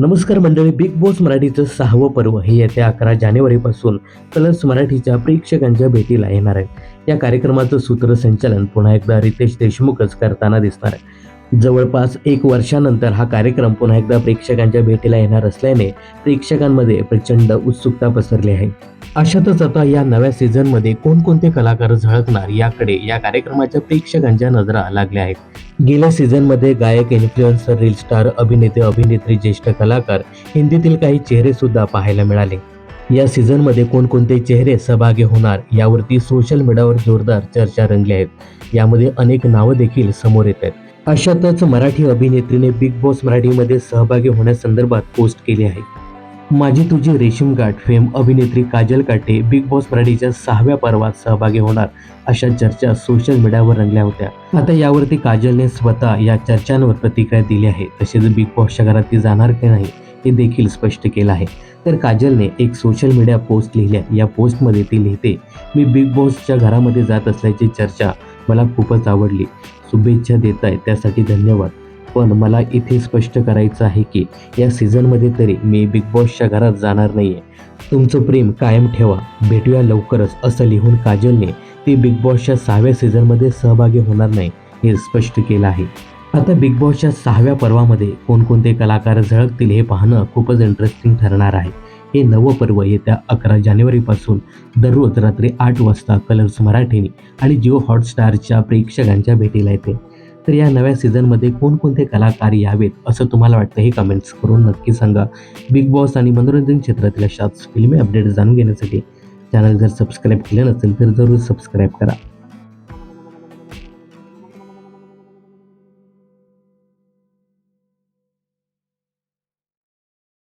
नमस्कार मंडळी big boss मराठीचं सहावं पर्व हे येत्या अकरा जानेवारीपासून कलर्स मराठीच्या प्रेक्षकांच्या भेटीला येणार आहे. या कार्यक्रमाचं सूत्रसंचालन पुन्हा एकदा रितेश देशमुखच करताना दिसणार आहे. जवळपास एक वर्षानंतर हा कार्यक्रम पुन्हा एकदा प्रेक्षकांच्या भेटीला येणार असल्याने प्रेक्षकांमध्ये प्रचंड उत्सुकता पसरली आहे. अशातच आता या नव्या सीझनमध्ये कोणकोणते कलाकार झळकणार याकडे या कार्यक्रमाच्या प्रेक्षकांच्या नजरा लागल्या आहेत. गेल्या सीझनमध्ये गायक इन्फ्लुएन्सर रील स्टार अभिनेते अभिनेत्री ज्येष्ठ कलाकार हिंदीतील काही चेहरे सुद्धा पाहायला मिळाले. या सीझनमध्ये कोणकोणते चेहरे सहभागी होणार यावरती सोशल मीडियावर जोरदार चर्चा रंगली आहेत यामध्ये अनेक नावं देखील समोर येत आहेत. अशातच मराठी अभिनेत्रीने बिग बॉस मराठीमध्ये सहभागी होण्यासंदर्भात पोस्ट केली आहे. माझी तुझी रेशीम गाठ फेम अभिनेत्री काजल काटे बिग बॉस मराठीच्या सहाव्या पर्वात सहभागी होणार अशा चर्चा सोशल मीडियावर रंगल्या होत्या. आता यावरती काजलने स्वतः या चर्चांवर प्रतिक्रिया दिली आहे तसेच बिग बॉसच्या घरात ती जाणार की नाही हे देखील स्पष्ट केलं आहे. तर काजलने एक सोशल मीडिया पोस्ट लिहिल्या या पोस्टमध्ये ती लिहिते मी बिग बॉसच्या घरामध्ये जात असल्याची चर्चा मला खूपच आवडली. शुभेच्छा देत आहे त्यासाठी धन्यवाद. पण मला इथे स्पष्ट करायचं आहे की या सीझनमध्ये तरी मी बिग बॉसच्या घरात जाणार नाही आहे तुमचं प्रेम कायम ठेवा. भेटूया लवकरच असं लिहून काजलने ती बिग बॉसच्या सहाव्या सीझनमध्ये सहभागी होणार नाही हे स्पष्ट केलं आहे. आता बिग बॉसच्या सहाव्या पर्वामध्ये कोणकोणते कलाकार झळकतील हे पाहणं खूपच इंटरेस्टिंग ठरणार आहे. हे नवं पर्व येत्या अकरा जानेवारीपासून दररोज रात्री आठ वाजता कलर्स मराठीने आणि जिओ हॉटस्टारच्या प्रेक्षकांच्या भेटीला येते. तर या नव्या सीझनमध्ये कोणकोणते कलाकार यावेत असं तुम्हाला वाटतं हे कमेंट्स करून नक्की सांगा. बिग बॉस आणि मनोरंजन क्षेत्रातील अशाच फिल्मी अपडेट जाणून घेण्यासाठी चॅनल जर सबस्क्राईब केलं नसेल तर जरूर सबस्क्राईब करा.